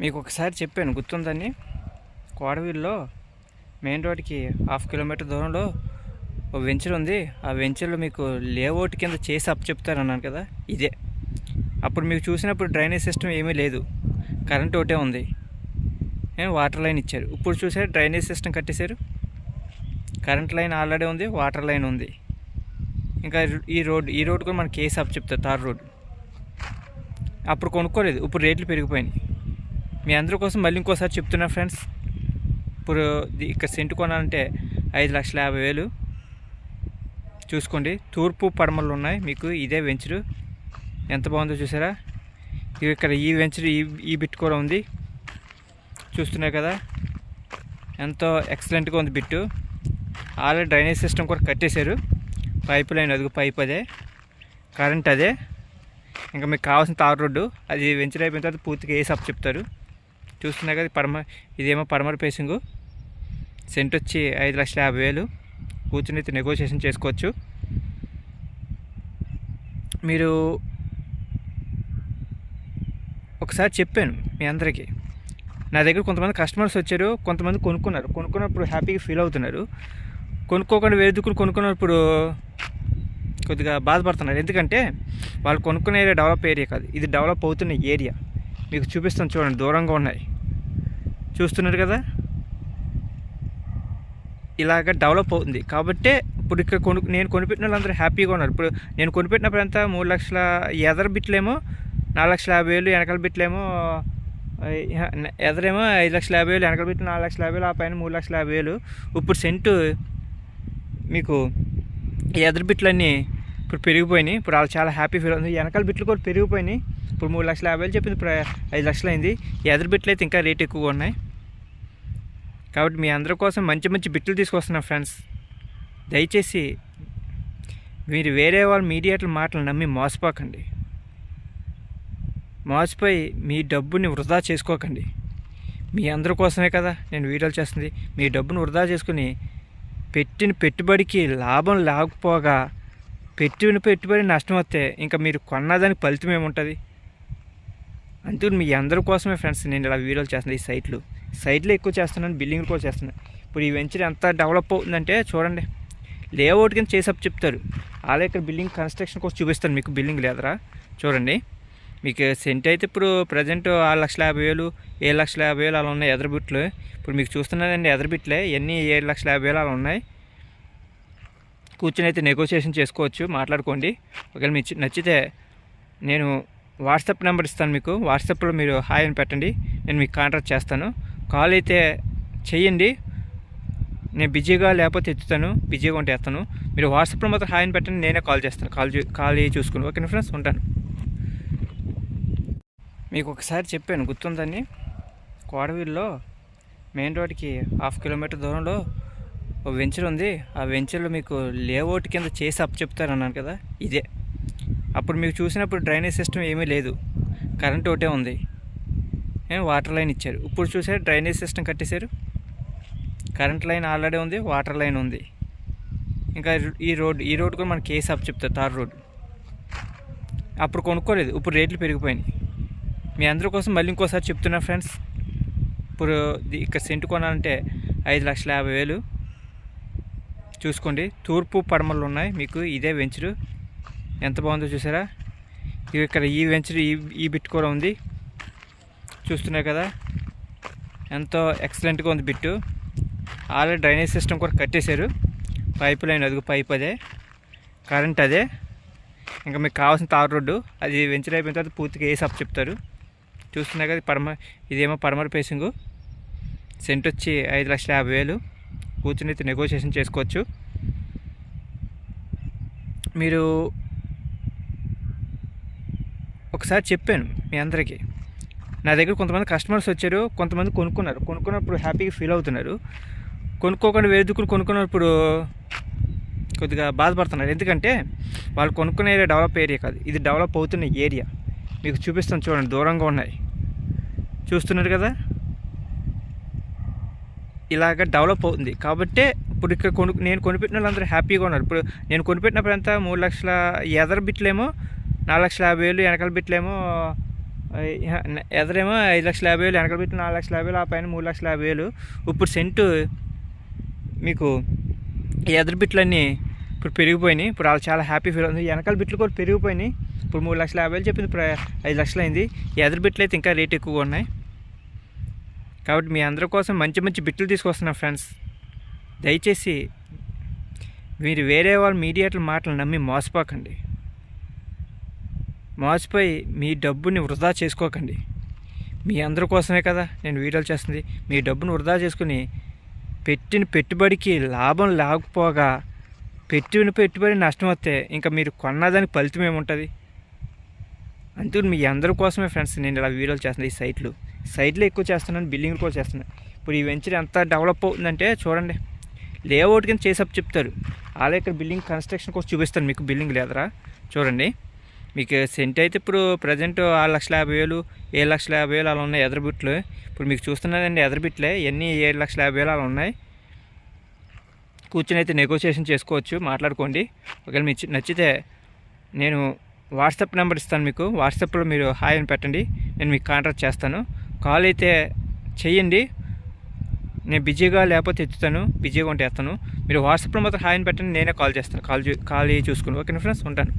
మీకు ఒకసారి చెప్పాను గుర్తుందని కోడవీల్లో మెయిన్ రోడ్కి హాఫ్ కిలోమీటర్ దూరంలో ఒక వెంచర్ ఉంది. ఆ వెంచర్లో మీకు లేఅవుట్ కింద చేసి అప్ చెప్తారన్నాను కదా ఇదే. అప్పుడు మీకు చూసినప్పుడు డ్రైనేజ్ సిస్టమ్ ఏమీ లేదు. కరెంట్ ఒకటే ఉంది. వాటర్ లైన్ ఇచ్చారు. ఇప్పుడు చూసారు డ్రైనేజ్ సిస్టమ్ కట్టేశారు? కరెంట్ లైన్ ఆల్రెడీ ఉంది వాటర్ లైన్ ఉంది. ఇంకా ఈ రోడ్ ఈ రోడ్ కూడా మనకి కేసు అప్ చెప్తారు తార్ రోడ్. అప్పుడు కొనుక్కోలేదు ఇప్పుడు రేట్లు పెరిగిపోయినాయి. మీ అందరి కోసం మళ్ళీ ఇంకోసారి చెప్తున్నా ఫ్రెండ్స్. ఇప్పుడు ఇక్కడ సెంటు కొనాలంటే ఐదు లక్షల యాభై వేలు. చూసుకోండి తూర్పు పడమలు ఉన్నాయి. మీకు ఇదే వెంచరు. ఎంత బాగుందో చూసారా? ఇవి ఇక్కడ ఈ వెంచర్ ఈ ఈ బిట్ కూడా ఉంది. చూస్తున్నారు కదా? ఎంతో ఎక్సలెంట్గా ఉంది బిట్టు. ఆల్రెడీ డ్రైనేజ్ సిస్టమ్ కూడా కట్టేశారు. పైప్ లైన్ అదుగు పైప్ అదే. కరెంట్ అదే. ఇంకా మీకు కావాల్సిన తార్ రోడ్డు. అది వెంచర్ అయిపోయిన తర్వాత పూర్తిగా వేసి అప్ చెప్తారు. చూస్తున్నా కదా పడమ ఇదేమో పడమర పేసింగు. సెంట్ వచ్చి ఐదు లక్షల యాభై వేలు. కూర్చుని నెగోషియేషన్ చేసుకోవచ్చు. మీరు ఒకసారి చెప్పాను మీ అందరికీ. నా దగ్గర కొంతమంది కస్టమర్స్ వచ్చారు కొంతమంది కొనుక్కున్నారు. కొనుక్కున్నప్పుడు హ్యాపీగా ఫీల్ అవుతున్నారు. కొనుక్కోకుండా వేరే దిక్కులు కొనుక్కున్నప్పుడు కొద్దిగా బాధపడుతున్నారు. ఎందుకంటే వాళ్ళు కొనుక్కునే ఏరియా డెవలప్ ఏరియా కాదు. ఇది డెవలప్ అవుతున్న ఏరియా మీకు చూపిస్తాను చూడండి దూరంగా ఉన్నాయి. చూస్తున్నారు కదా? ఇలాగ డెవలప్ అవుతుంది. కాబట్టే ఇప్పుడు ఇక్కడ కొను నేను కొనిపెట్టిన వాళ్ళందరూ హ్యాపీగా ఉన్నారు. ఇప్పుడు నేను కొనిపెట్టినప్పుడు ఎంత? మూడు లక్షల ఎదర బిట్లేమో నాలుగు లక్షల యాభై వేలు వెనకాల బిట్లేమో ఎదరేమో ఐదు లక్షల యాభై వేలు వెనకాల బిట్లు నాలుగు లక్షల యాభై వేలు ఆ పైన మూడు లక్షల యాభై వేలు. ఇప్పుడు సెంటు మీకు ఈ బిట్లన్నీ ఇప్పుడు పెరిగిపోయినాయి. ఇప్పుడు వాళ్ళు చాలా హ్యాపీ ఫీల్ అవుతుంది వెనకాల బిట్లు కూడా పెరిగిపోయినాయి. ఇప్పుడు మూడు లక్షల యాభై వేలు చెప్పింది ఇప్పుడు ఐదు లక్షలు అయింది. ఎదరు బిట్లు అయితే ఇంకా రేట్ ఎక్కువగా ఉన్నాయి. కాబట్టి మీ అందరి కోసం మంచి మంచి బిట్లు తీసుకొస్తున్నా ఫ్రెండ్స్. దయచేసి మీరు వేరే వాళ్ళ మీడియాట్ల మాటలు నమ్మి మోసపోకండి. మోసపోయి మీ డబ్బుని వృధా చేసుకోకండి. మీ అందరి కోసమే కదా నేను వీడియోలు చేస్తుంది. మీ డబ్బును వృధా చేసుకుని పెట్టిన పెట్టుబడికి లాభం లేకపోగా పెట్టిన పెట్టుబడి నష్టం వస్తే ఇంకా మీరు కొన్నదానికి ఫలితం ఏముంటుంది? అంతే మీ అందరి కోసమే ఫ్రెండ్స్ నేను ఇలా వీడియోలు చేస్తున్నాను ఈ సైట్లు. సైట్లో ఎక్కువ చేస్తున్నాను బిల్డింగ్లు కూడా చేస్తున్నాను. ఇప్పుడు ఈ వెంచర్ ఎంత డెవలప్ అవుతుందంటే చూడండి. లేఅవుట్ కింద చేసప్ చెప్తారు. అలా ఇక్కడ బిల్డింగ్ కన్స్ట్రక్షన్ కోసం చూపిస్తాను మీకు బిల్డింగ్ లేదరా. చూడండి. మీకు సెంట్ అయితే ఇప్పుడు ప్రజెంట్ ఆరు లక్షల యాభై వేలు ఏడు లక్షల యాభై వేలు అలా ఉన్నాయి ఎదరబిట్లు ఇప్పుడు మీకు చూస్తున్నదండి ఎదరబిట్లే ఇవన్నీ ఏడు లక్షల యాభై వేలు అలా ఉన్నాయి. కూర్చొని అయితే నెగోషియేషన్ చేసుకోవచ్చు మాట్లాడుకోండి. ఒకవేళ మీకు నచ్చితే నేను వాట్సాప్ నెంబర్ ఇస్తాను మీకు. వాట్సాప్లో మీరు హాయ్ అని పెట్టండి. నేను మీకు కాంటాక్ట్ చేస్తాను. కాల్ అయితే చెయ్యండి నేను బిజీగా లేకపోతే ఎత్తుతాను. బిజీగా ఉంటే ఎత్తాను. మీరు వాట్సాప్లో మాత్రం హాయ్ అని పెట్టండి. నేనే కాల్ చేస్తాను. కాల్ కాల్ చూసుకుని ఓకే ఫ్రెండ్స్? ఉంటాను. మీకు ఒకసారి చెప్పాను. గుర్తుందని కోడవీల్లో మెయిన్ రోడ్కి హాఫ్ కిలోమీటర్ దూరంలో ఒక వెంచర్ ఉంది. ఆ వెంచర్లో మీకు లేఅవుట్ కింద చేసి అప్ చెప్తారు అన్నాను కదా. ఇదే. అప్పుడు మీకు చూసినప్పుడు డ్రైనేజ్ సిస్టమ్ ఏమీ లేదు. కరెంట్ ఒకటే ఉంది. వాటర్ లైన్ ఇచ్చారు. ఇప్పుడు చూసారు డ్రైనేజ్ సిస్టమ్ కట్టేశారు? కరెంట్ లైన్ ఆల్రెడీ ఉంది వాటర్ లైన్ ఉంది. ఇంకా ఈ రోడ్ ఈ రోడ్ కూడా మన కేసు అప్ చెప్తారు తార్ రోడ్. అప్పుడు కొనుక్కోలేదు. ఇప్పుడు రేట్లు పెరిగిపోయినాయి. మీ అందరి కోసం మళ్ళీ ఇంకోసారి చెప్తున్నా ఫ్రెండ్స్. ఇప్పుడు ఇక్కడ సెంటు కొనాలంటే ఐదు లక్షల యాభై వేలు. చూసుకోండి. తూర్పు పడమలు ఉన్నాయి. మీకు ఇదే వెంచరు. ఎంత బాగుందో చూసారా? ఇవి ఇక్కడ ఈ వెంచర్ ఈ ఈ బిట్ కూడా ఉంది. చూస్తున్నారు కదా? ఎంతో ఎక్సలెంట్గా ఉంది బిట్టు. ఆల్రెడీ డ్రైనేజ్ సిస్టమ్ కూడా కట్టేశారు. పైప్ లైన్ అదుగు పైప్ అదే. కరెంట్ అదే. ఇంకా మీకు కావాల్సిన తార్ రోడ్డు అది వెంచర్ అయిపోయిన తర్వాత పూర్తిగా వేసి అప్ చెప్తారు. చూస్తున్నారు కదా పడమ ఇదేమో పడమర పేసింగు సెంట్ వచ్చి ఐదు లక్షల యాభై వేలు. కూర్చుని అయితే నెగోషియేషన్ చేసుకోవచ్చు. మీరు ఒకసారి చెప్పాను మీ అందరికీ. నా దగ్గర కొంతమంది కస్టమర్స్ వచ్చారు కొంతమంది కొనుక్కున్నారు. కొనుక్కున్నప్పుడు హ్యాపీగా ఫీల్ అవుతున్నారు. కొనుక్కోకుండా వేరే కొనుక్కున్నప్పుడు కొద్దిగా బాధపడుతున్నారు. ఎందుకంటే వాళ్ళు కొనుక్కునే ఏరియా డెవలప్ ఏరియా కాదు. ఇది డెవలప్ అవుతున్న ఏరియా. మీకు చూపిస్తాను చూడండి. దూరంగా ఉన్నాయి. చూస్తున్నారు కదా? ఇలాగ డెవలప్ అవుతుంది. కాబట్టే ఇప్పుడు ఇక్కడ కొను నేను కొనిపెట్టిన వాళ్ళందరూ హ్యాపీగా ఉన్నారు. ఇప్పుడు నేను కొనిపెట్టినప్పుడు ఎంత మూడు లక్షల ఎదర్ బిట్లేమో నాలుగు లక్షల యాభై వేలు వెనకాల బిట్లేమో ఎదరేమో ఐదు లక్షల యాభై వేలు వెనకాల బిట్లు నాలుగు లక్షల యాభై వేలు ఆ పైన మూడు లక్షల యాభై వేలు. ఇప్పుడు సెంటు మీకు ఈ ఎదరు బిట్లన్నీ ఇప్పుడు పెరిగిపోయినాయి. ఇప్పుడు వాళ్ళు చాలా హ్యాపీ ఫీల్ అవుతుంది వెనకాల బిట్లు కూడా పెరిగిపోయినాయి. ఇప్పుడు మూడు లక్షల యాభై వేలు చెప్పింది ఇప్పుడు ఐదు లక్షలు అయింది. ఎదరు బిట్లు అయితే ఇంకా రేట్ ఎక్కువగా ఉన్నాయి. కాబట్టి మీ అందరి కోసం మంచి మంచి బిట్లు తీసుకొస్తున్నాం ఫ్రెండ్స్. దయచేసి మీరు వేరే వాళ్ళ మీడియాట్ల మాటలు నమ్మి మోసపోకండి. మోసపోయి మీ డబ్బుని వృధా చేసుకోకండి. మీ అందరి కోసమే కదా నేను వీడియోలు చేస్తుంది. మీ డబ్బును వృధా చేసుకుని పెట్టిన పెట్టుబడికి లాభం లేకపోగా పెట్టిన పెట్టుబడి నష్టం వస్తే ఇంకా మీరు కొన్నదానికి ఫలితం ఏముంటుంది? అంతే మీ అందరి కోసమే ఫ్రెండ్స్ నేను ఇలా వీడియోలు చేస్తున్నాను ఈ సైట్లు. సైట్లో ఎక్కువ చేస్తున్నాను బిల్డింగ్ కూడా చేస్తున్నాను ఇప్పుడు ఈ వెంచర్ ఎంత డెవలప్ అవుతుందంటే చూడండి. లేఅవుట్ కింద చేసప్ చెప్తారు. అలా ఇక్కడ బిల్డింగ్ కన్స్ట్రక్షన్ కోసం చూపిస్తాను మీకు బిల్డింగ్ లేదరా? చూడండి. మీకు సెంట్ అయితే ఇప్పుడు ప్రజెంట్ ఆరు లక్షల యాభై వేలు ఏడు లక్షల యాభై వేలు అలా ఉన్నాయి ఎదరబిట్లు ఇప్పుడు మీకు చూస్తున్నదండి ఎదరబిట్లే ఎన్ని ఏడు లక్షల యాభై వేలు అలా ఉన్నాయి. కూర్చొని అయితే నెగోషియేషన్ చేసుకోవచ్చు మాట్లాడుకోండి. ఒకవేళ మీకు నచ్చితే నేను వాట్సాప్ నెంబర్ ఇస్తాను మీకు. వాట్సాప్లో మీరు హాయ్ అని పెట్టండి నేను మీకు కాంటాక్ట్ చేస్తాను. కాల్ అయితే చెయ్యండి నేను బిజీగా లేకపోతే ఎత్తుతాను బిజీగా ఉంటే ఎత్తాను. మీరు వాట్సాప్లో మాత్రం హాయ్ అని పెట్టండి నేనే కాల్ చేస్తాను. కాల్ కాల్ చూసుకుని. Okay friends? ఉంటాను.